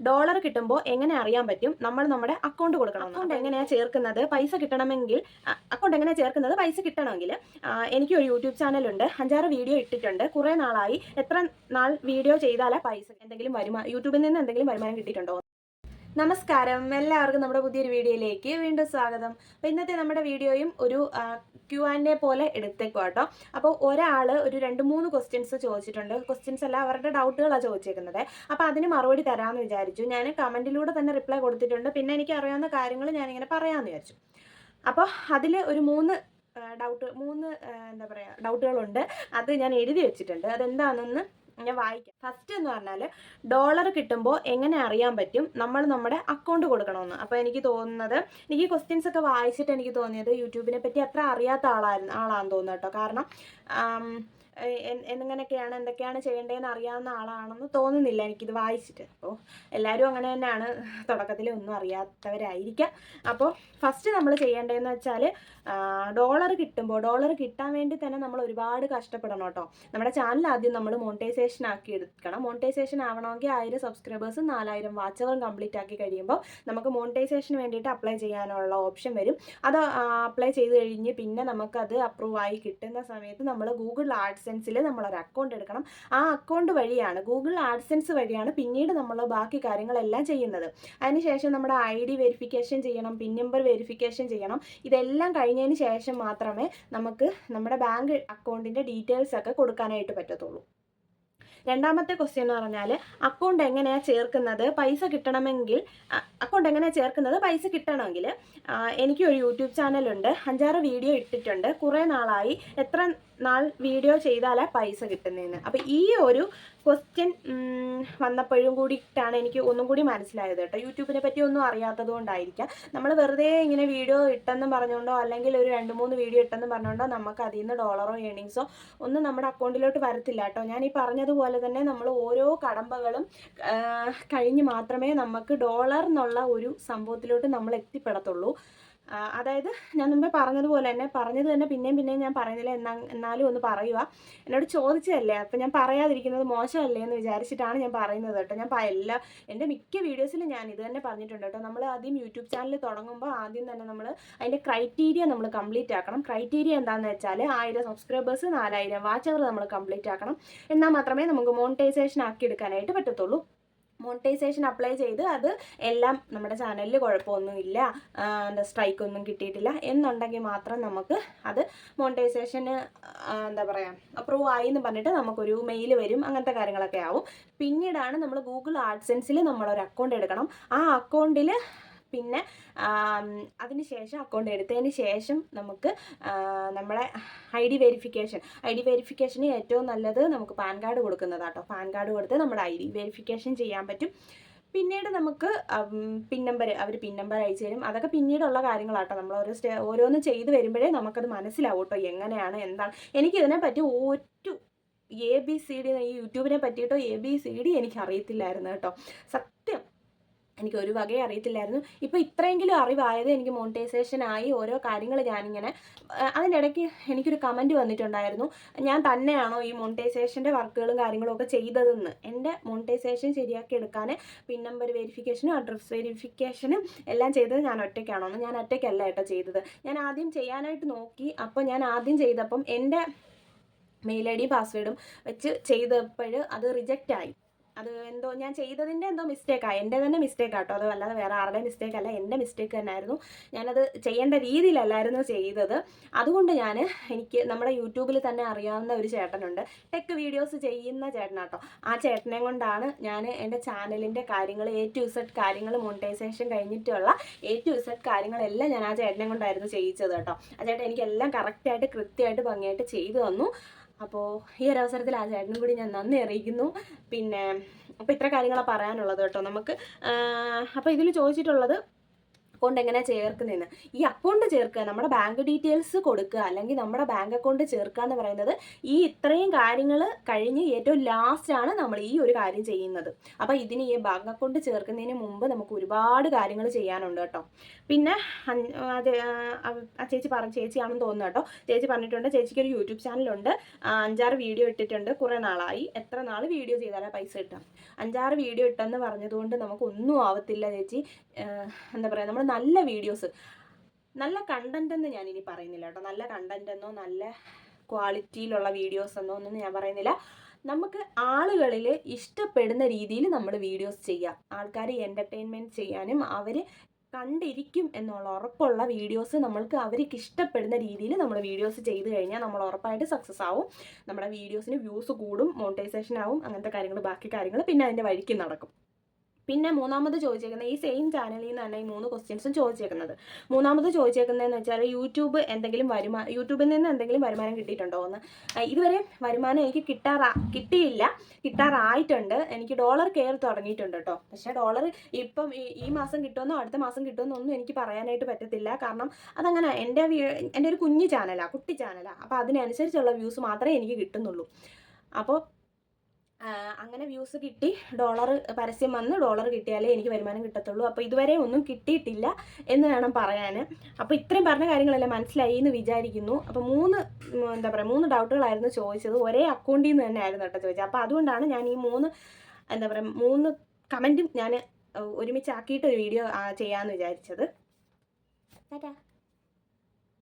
Dollar കിട്ടുമ്പോൾ എങ്ങനെ അറിയാൻ പറ്റും? നമ്മൾ നമ്മുടെ അക്കൗണ്ട് കൊടുക്കണം. അക്കൗണ്ട് എങ്ങനെയാണ് ചേർക്കുന്നത്? പൈസ കിട്ടണമെങ്കിൽ അക്കൗണ്ട് എങ്ങനെ ചേർക്കുന്നത്? പൈസ കിട്ടണമെങ്കിൽ എനിക്ക് ഒരു യൂട്യൂബ് ചാനലുണ്ട് അഞ്ചാറ് വീഡിയോ ഇട്ടിട്ടുണ്ട്. കുറേ നാളായി. എത്ര നാൾ വീഡിയോ ചെയ്താലേ പൈസ എന്തെങ്കിലും വരുമാനം യൂട്യൂബിൽ നിന്ന് എന്തെങ്കിലും വരുമാനം കിട്ടിയിട്ടുണ്ടോ? നമസ്കാരം. എല്ലാവർക്കും നമ്മുടെ പുതിയൊരു വീഡിയോയിലേക്ക് വീണ്ടും സ്വാഗതം. അപ്പോൾ ഇന്നത്തെ നമ്മുടെ വീഡിയോയും ഒരു ക്യു ആൻഡ് എ പോലെ എടുത്തേക്കും കേട്ടോ. അപ്പോൾ ഒരാൾ ഒരു രണ്ട് മൂന്ന് ക്വസ്റ്റ്യൻസ് ചോദിച്ചിട്ടുണ്ട്. ക്വസ്റ്റ്യൻസ് അല്ല അവരുടെ ഡൗട്ടുകളാണ് ചോദിച്ചേക്കുന്നത്. അപ്പോൾ അതിന് മറുപടി തരാമെന്ന് വിചാരിച്ചു. ഞാൻ കമന്റിലൂടെ തന്നെ റിപ്ലൈ കൊടുത്തിട്ടുണ്ട്. പിന്നെ എനിക്ക് അറിയാവുന്ന കാര്യങ്ങൾ ഞാനിങ്ങനെ പറയാമെന്ന് വിചാരിച്ചു. അപ്പോൾ അതിൽ ഒരു മൂന്ന് ഡൗട്ട് മൂന്ന് എന്താ പറയുക ഡൗട്ടുകളുണ്ട് അത് ഞാൻ എഴുതി വെച്ചിട്ടുണ്ട്. അതെന്താണെന്ന് ഞാൻ വായിക്കാം. ഫസ്റ്റ് എന്ന് പറഞ്ഞാൽ ഡോളർ കിട്ടുമ്പോൾ എങ്ങനെ അറിയാൻ പറ്റും? നമ്മൾ നമ്മുടെ അക്കൗണ്ട് കൊടുക്കണമെന്ന്. അപ്പോൾ എനിക്ക് തോന്നുന്നത് എനിക്ക് ക്വസ്റ്റ്യൻസ് ഒക്കെ വായിച്ചിട്ട് എനിക്ക് തോന്നിയത് യൂട്യൂബിനെ പറ്റി അത്ര അറിയാത്ത ആളായിരുന്നു ആളാണെന്ന് തോന്നുന്നു കേട്ടോ. കാരണം എങ്ങനെയൊക്കെയാണ് എന്തൊക്കെയാണ് ചെയ്യേണ്ടതെന്ന് അറിയാവുന്ന ആളാണെന്ന് തോന്നുന്നില്ല എനിക്കിത് വായിച്ചിട്ട്. അപ്പോൾ എല്ലാവരും അങ്ങനെ തന്നെയാണ് തുടക്കത്തിൽ ഒന്നും അറിയാത്തവരായിരിക്കാം. അപ്പോൾ ഫസ്റ്റ് നമ്മൾ ചെയ്യേണ്ടതെന്ന് വെച്ചാൽ ഡോളർ കിട്ടുമ്പോൾ ഡോളർ കിട്ടാൻ വേണ്ടി തന്നെ നമ്മൾ ഒരുപാട് കഷ്ടപ്പെടണം കേട്ടോ. നമ്മുടെ ചാനൽ ആദ്യം നമ്മൾ മോണിറ്റൈസേഷൻ ആക്കി എടുക്കണം. മോണിറ്റൈസേഷൻ ആവണമെങ്കിൽ ആയിരം സബ്സ്ക്രൈബേഴ്സും നാലായിരം വാച്ചവറും കംപ്ലീറ്റ് ആക്കി കഴിയുമ്പോൾ നമുക്ക് മോണിറ്റൈസേഷന് വേണ്ടിയിട്ട് അപ്ലൈ ചെയ്യാനുള്ള ഓപ്ഷൻ വരും. അത് അപ്ലൈ ചെയ്ത് കഴിഞ്ഞ് പിന്നെ നമുക്കത് അപ്രൂവ് ആയി കിട്ടുന്ന സമയത്ത് നമ്മൾ ഗൂഗിൾ ആഡ്സെൻസിൽ ഒരു അക്കൗണ്ട് എടുക്കണം. ആ അക്കൗണ്ട് വഴിയാണ് ഗൂഗിൾ ആഡ്സെൻസ് വഴിയാണ് പിന്നീട് നമ്മൾ ബാക്കി കാര്യങ്ങളെല്ലാം ചെയ്യുന്നത്. അതിനുശേഷം നമ്മുടെ ഐ ഡി വെരിഫിക്കേഷൻ ചെയ്യണം പിൻ നമ്പർ വെരിഫിക്കേഷൻ ചെയ്യണം. ഇതെല്ലാം കഴിഞ്ഞതിന് ശേഷം മാത്രമേ നമുക്ക് നമ്മുടെ ബാങ്ക് അക്കൗണ്ടിന്റെ ഡീറ്റെയിൽസ് ഒക്കെ കൊടുക്കാനായിട്ട് പറ്റത്തുള്ളൂ. രണ്ടാമത്തെ ക്വസ്റ്റ്യൻ എന്ന് പറഞ്ഞാൽ അക്കൗണ്ട് എങ്ങനെയാണ് ചേർക്കുന്നത്? പൈസ കിട്ടണമെങ്കിൽ അക്കൗണ്ട് എങ്ങനെയാണ് ചേർക്കുന്നത്? പൈസ കിട്ടണമെങ്കിൽ എനിക്ക് ഒരു യൂട്യൂബ് ചാനലുണ്ട് അഞ്ചാറ് വീഡിയോ ഇട്ടിട്ടുണ്ട്. കുറേ നാളായി എത്ര നാൾ വീഡിയോ ചെയ്താലാണ് പൈസ കിട്ടുന്നതെന്ന് അപ്പോൾ ഈ ഒരു ക്വസ്റ്റ്യൻ വന്നപ്പോഴും കൂടിയിട്ടാണ് എനിക്ക് ഒന്നും കൂടി മനസ്സിലായത് കേട്ടോ. യൂട്യൂബിനെ പറ്റി ഒന്നും അറിയാത്തത് കൊണ്ടായിരിക്കാം. നമ്മൾ വെറുതെ ഇങ്ങനെ വീഡിയോ ഇട്ടെന്ന് പറഞ്ഞുകൊണ്ടോ അല്ലെങ്കിൽ ഒരു രണ്ട് മൂന്ന് വീഡിയോ ഇട്ടെന്ന് പറഞ്ഞുകൊണ്ടോ നമുക്ക് അതിൽ നിന്ന് ഡോളറോ ഏണിങ്സോ ഒന്നും നമ്മുടെ അക്കൗണ്ടിലോട്ട് വരത്തില്ല കേട്ടോ. ഞാൻ ഈ പറഞ്ഞതുപോലെ തന്നെ നമ്മൾ ഓരോ കടമ്പകളും കഴിഞ്ഞ് മാത്രമേ നമുക്ക് ഡോളർ എന്നുള്ള ഒരു സംഭവത്തിലോട്ട് നമ്മൾ എത്തിപ്പെടത്തുള്ളൂ. അതായത് ഞാൻ മുമ്പേ പറഞ്ഞതുപോലെ തന്നെ പറഞ്ഞത് തന്നെ പിന്നെയും പിന്നെയും ഞാൻ പറയുന്നില്ല എന്നാ എന്നാലും ഒന്ന് പറയുക എന്നോട് ചോദിച്ചതല്ലേ അപ്പം ഞാൻ പറയാതിരിക്കുന്നത് മോശമല്ലേ എന്ന് വിചാരിച്ചിട്ടാണ് ഞാൻ പറയുന്നത് കേട്ടോ. ഞാൻ എല്ലാ എന്റെ മിക്ക വീഡിയോസിലും ഞാൻ ഇത് തന്നെ പറഞ്ഞിട്ടുണ്ട് കേട്ടോ. നമ്മൾ ആദ്യം യൂട്യൂബ് ചാനൽ തുടങ്ങുമ്പോൾ ആദ്യം തന്നെ നമ്മൾ അതിന്റെ ക്രൈറ്റീരിയ നമ്മൾ കംപ്ലീറ്റ് ആക്കണം. ക്രൈറ്റീരിയ എന്താണെന്ന് വെച്ചാൽ ആയിരം സബ്സ്ക്രൈബേഴ്സ് നാലായിരം വാച്ച് അവർ നമ്മൾ കംപ്ലീറ്റ് ആക്കണം. എന്നാൽ മാത്രമേ നമുക്ക് മോണിറ്റൈസേഷൻ ആക്കി എടുക്കാനായിട്ട് പറ്റത്തുള്ളൂ. മോണിറ്റൈസേഷൻ അപ്ലൈ ചെയ്ത് അത് എല്ലാം നമ്മുടെ ചാനലിൽ കുഴപ്പമൊന്നുമില്ല എന്താ സ്ട്രൈക്ക് ഒന്നും കിട്ടിയിട്ടില്ല എന്നുണ്ടെങ്കിൽ മാത്രം നമുക്ക് അത് മോണിറ്റൈസേഷന് എന്താ പറയുക അപ്രൂവ് ആയി എന്ന് പറഞ്ഞിട്ട് നമുക്കൊരു മെയിൽ വരും അങ്ങനത്തെ കാര്യങ്ങളൊക്കെ ആവും. പിന്നീടാണ് നമ്മൾ ഗൂഗിൾ ആഡ്സെൻസിൽ നമ്മളൊരു അക്കൗണ്ട് എടുക്കണം. ആ അക്കൗണ്ടിൽ പിന്നെ അതിന് ശേഷം അക്കൗണ്ട് എടുത്തതിന് ശേഷം നമുക്ക് നമ്മളെ I D verification I D വെരിഫിക്കേഷന് ഏറ്റവും നല്ലത് നമുക്ക് പാൻ കാർഡ് കൊടുക്കുന്നതാട്ടോ. പാൻ കാർഡ് കൊടുത്ത് നമ്മുടെ ഐ ഡി വെരിഫിക്കേഷൻ ചെയ്യാൻ പറ്റും. പിന്നീട് നമുക്ക് പിൻ നമ്പർ അവർ പിൻ നമ്പർ അയച്ചു തരും. അതൊക്കെ പിന്നീടുള്ള കാര്യങ്ങളാട്ടോ. നമ്മൾ ഓരോ സ്റ്റേ ഓരോന്ന് ചെയ്ത് വരുമ്പോഴേ നമുക്കത് മനസ്സിലാവും കേട്ടോ. എങ്ങനെയാണ് എന്താണ്. എനിക്കിതിനെ പറ്റി ഒറ്റ എ ബി സി ഡി ഈ യൂട്യൂബിനെ പറ്റിയിട്ടോ എ ബി സി ഡി എനിക്ക് അറിയത്തില്ലായിരുന്നു കേട്ടോ. സത്യം എനിക്ക് ഒരു വകയെ അറിയത്തില്ലായിരുന്നു. ഇപ്പോൾ ഇത്രയെങ്കിലും അറിവായത് എനിക്ക് മോണിറ്റൈസേഷൻ ആയി ഓരോ കാര്യങ്ങൾ ഞാനിങ്ങനെ അതിന്റെ ഇടയ്ക്ക് എനിക്കൊരു കമന്റ് വന്നിട്ടുണ്ടായിരുന്നു. ഞാൻ തന്നെയാണോ ഈ മോണിറ്റൈസേഷന്റെ വർക്കുകളും കാര്യങ്ങളും ഒക്കെ ചെയ്തതെന്ന്? എന്റെ മോണിറ്റൈസേഷൻ ശരിയാക്കി എടുക്കാൻ പിൻ നമ്പർ വെരിഫിക്കേഷനും അഡ്രസ് വെരിഫിക്കേഷനും എല്ലാം ചെയ്തത് ഞാൻ ഒറ്റയ്ക്കാണോ? എന്ന് ഞാൻ ഒറ്റയ്ക്കല്ല കേട്ടോ ചെയ്തത്. ഞാൻ ആദ്യം ചെയ്യാനായിട്ട് നോക്കി. അപ്പോൾ ഞാൻ ആദ്യം ചെയ്തപ്പം എന്റെ മെയിൽ ഐ ഡി പാസ്വേഡും വെച്ച് ചെയ്തപ്പോൾ അത് റിജക്റ്റ് ആയി. അത് എന്തോ ഞാൻ ചെയ്തതിന്റെ എന്തോ മിസ്റ്റേക്കാണ് എന്റെ തന്നെ മിസ്റ്റേക്ക് ആട്ടോ അത് അല്ലാതെ വേറെ ആരുടെ മിസ്റ്റേക്ക് അല്ല. എന്റെ മിസ്റ്റേക്ക് തന്നെയായിരുന്നു ഞാനത് ചെയ്യേണ്ട രീതിയിലല്ലായിരുന്നു ചെയ്തത്. അതുകൊണ്ട് ഞാൻ എനിക്ക് നമ്മുടെ യൂട്യൂബിൽ തന്നെ അറിയാവുന്ന ഒരു ചേട്ടനുണ്ട്. ടെക് വീഡിയോസ് ചെയ്യുന്ന ചേട്ടനാട്ടോ ആ ചേട്ടനെ കൊണ്ടാണ് ഞാൻ എന്റെ ചാനലിന്റെ കാര്യങ്ങൾ എ ടു ഇസഡ് കാര്യങ്ങൾ മോണിറ്റൈസേഷൻ കഴിഞ്ഞിട്ടുള്ള എ ടു ഇസഡ് കാര്യങ്ങളെല്ലാം ഞാൻ ആ ചേട്ടനെ കൊണ്ടായിരുന്നു ചെയ്യിച്ചത് കേട്ടോ ആ ചേട്ടൻ എനിക്കെല്ലാം കറക്റ്റായിട്ട് കൃത്യമായിട്ട് ഭംഗിയായിട്ട് ചെയ്തു തന്നു. അപ്പോൾ ഈ ഒരു അവസരത്തിൽ ആ ചേട്ടനും കൂടി ഞാൻ നന്ദി അറിയിക്കുന്നു. പിന്നെ അപ്പോൾ ഇത്ര കാര്യങ്ങളാണ് പറയാനുള്ളത് കേട്ടോ. നമുക്ക് അപ്പോൾ ഇതിൽ ചോദിച്ചിട്ടുള്ളത് അക്കൗണ്ട് എങ്ങനെ ചേർക്കുന്നതെന്ന് ഈ അക്കൗണ്ട് ചേർക്കുക നമ്മുടെ ബാങ്ക് ഡീറ്റെയിൽസ് കൊടുക്കുക അല്ലെങ്കിൽ നമ്മുടെ ബാങ്ക് അക്കൗണ്ട് ചേർക്കുക എന്ന് പറയുന്നത് ഈ ഇത്രയും കാര്യങ്ങൾ കഴിഞ്ഞ് ഏറ്റവും ലാസ്റ്റാണ് നമ്മൾ ഈ ഒരു കാര്യം ചെയ്യുന്നത്. അപ്പോൾ ഇതിന് ഈ ബാങ്ക് അക്കൗണ്ട് ചേർക്കുന്നതിന് മുമ്പ് നമുക്ക് ഒരുപാട് കാര്യങ്ങൾ ചെയ്യാനുണ്ട് കേട്ടോ. പിന്നെ ആ, ചേച്ചി പറഞ്ഞ ചേച്ചിയാണെന്ന് തോന്നുന്നു കേട്ടോ. ചേച്ചി പറഞ്ഞിട്ടുണ്ട് ചേച്ചിക്ക് ഒരു യൂട്യൂബ് ചാനലുണ്ട് അഞ്ചാറ് വീഡിയോ ഇട്ടിട്ടുണ്ട്. കുറേ നാളായി. എത്ര നാൾ വീഡിയോ ചെയ്താലേ പൈസ കിട്ടാം അഞ്ചാറ് വീഡിയോ ഇട്ടെന്ന് പറഞ്ഞതുകൊണ്ട് നമുക്കൊന്നും ആവത്തില്ല ചേച്ചി. എന്താ പറയുക നമ്മൾ നല്ല വീഡിയോസ്. നല്ല കണ്ടന്റ് എന്ന് ഞാൻ ഇനി പറയുന്നില്ല കേട്ടോ. നല്ല കണ്ടന്റ് എന്നോ നല്ല ക്വാളിറ്റിയിലുള്ള വീഡിയോസ് എന്നോ ഒന്നും ഞാൻ പറയുന്നില്ല. നമുക്ക് ആളുകളിൽ ഇഷ്ടപ്പെടുന്ന രീതിയിൽ നമ്മൾ വീഡിയോസ് ചെയ്യാം. ആൾക്കാരെ എന്റർടൈൻമെന്റ് ചെയ്യാനും അവർ കണ്ടിരിക്കും എന്നുള്ള ഉറപ്പുള്ള വീഡിയോസ് നമ്മൾക്ക് അവർക്ക് ഇഷ്ടപ്പെടുന്ന രീതിയിൽ നമ്മൾ വീഡിയോസ് ചെയ്ത് കഴിഞ്ഞാൽ നമ്മൾ ഉറപ്പായിട്ട് സക്സസ് ആവും. നമ്മുടെ വീഡിയോസിന് വ്യൂസ് കൂടും മോണിറ്റൈസേഷൻ ആവും അങ്ങനത്തെ കാര്യങ്ങൾ ബാക്കി കാര്യങ്ങൾ പിന്നെ അതിന്റെ വഴിക്ക് നടക്കും. പിന്നെ മൂന്നാമത് ചോദിച്ചേക്കുന്നത് ഈ സെയിം ചാനലിൽ നിന്നാണ് ഈ മൂന്ന് ക്വസ്റ്റ്യൻസും ചോദിച്ചേക്കുന്നത്. മൂന്നാമത് ചോദിച്ചേക്കുന്നതെന്ന് വെച്ചാൽ യൂട്യൂബ് എന്തെങ്കിലും വരുമാനം യൂട്യൂബിൽ നിന്ന് എന്തെങ്കിലും വരുമാനം കിട്ടിയിട്ടുണ്ടോ എന്ന്. ഇതുവരെ വരുമാനം എനിക്ക് കിട്ടാറ കിട്ടിയില്ല. കിട്ടാറായിട്ടുണ്ട്. എനിക്ക് ഡോളർ കെയർ തുടങ്ങിയിട്ടുണ്ട് കേട്ടോ പക്ഷേ ഡോളർ ഇപ്പം ഈ മാസം കിട്ടുമെന്നോ അടുത്ത മാസം കിട്ടുമെന്നോ ഒന്നും എനിക്ക് പറയാനായിട്ട് പറ്റത്തില്ല. കാരണം അതങ്ങനെ എന്റെ എന്റെ ഒരു കുഞ്ഞു ചാനലാണ് കുട്ടി ചാനലാണ് അപ്പോൾ അതിനനുസരിച്ചുള്ള വ്യൂസ് മാത്രമേ എനിക്ക് കിട്ടുന്നുള്ളൂ. അപ്പോൾ അങ്ങനെ വ്യൂസ് കിട്ടി. ഡോളർ പരസ്യം വന്ന് ഡോളർ കിട്ടിയാലേ എനിക്ക് വരുമാനം കിട്ടത്തുള്ളൂ. അപ്പോൾ ഇതുവരെ ഒന്നും കിട്ടിയിട്ടില്ല എന്ന് വേണം പറയാൻ അപ്പോൾ ഇത്രയും പറഞ്ഞ കാര്യങ്ങളെല്ലാം മനസ്സിലായി എന്ന് വിചാരിക്കുന്നു. അപ്പോൾ മൂന്ന് എന്താ പറയുക മൂന്ന് ഡൗട്ടുകളായിരുന്നു ചോദിച്ചത്. ഒരേ അക്കൗണ്ടിൽ നിന്ന് തന്നെ ആയിരുന്നു കേട്ടോ ചോദിച്ചത്. അപ്പോൾ അതുകൊണ്ടാണ് ഞാൻ ഈ മൂന്ന് എന്താ പറയുക മൂന്ന് കമന്റും ഞാൻ ഒരുമിച്ചാക്കിയിട്ട് ഒരു വീഡിയോ ചെയ്യാമെന്ന് വിചാരിച്ചത്. ടാറ്റാ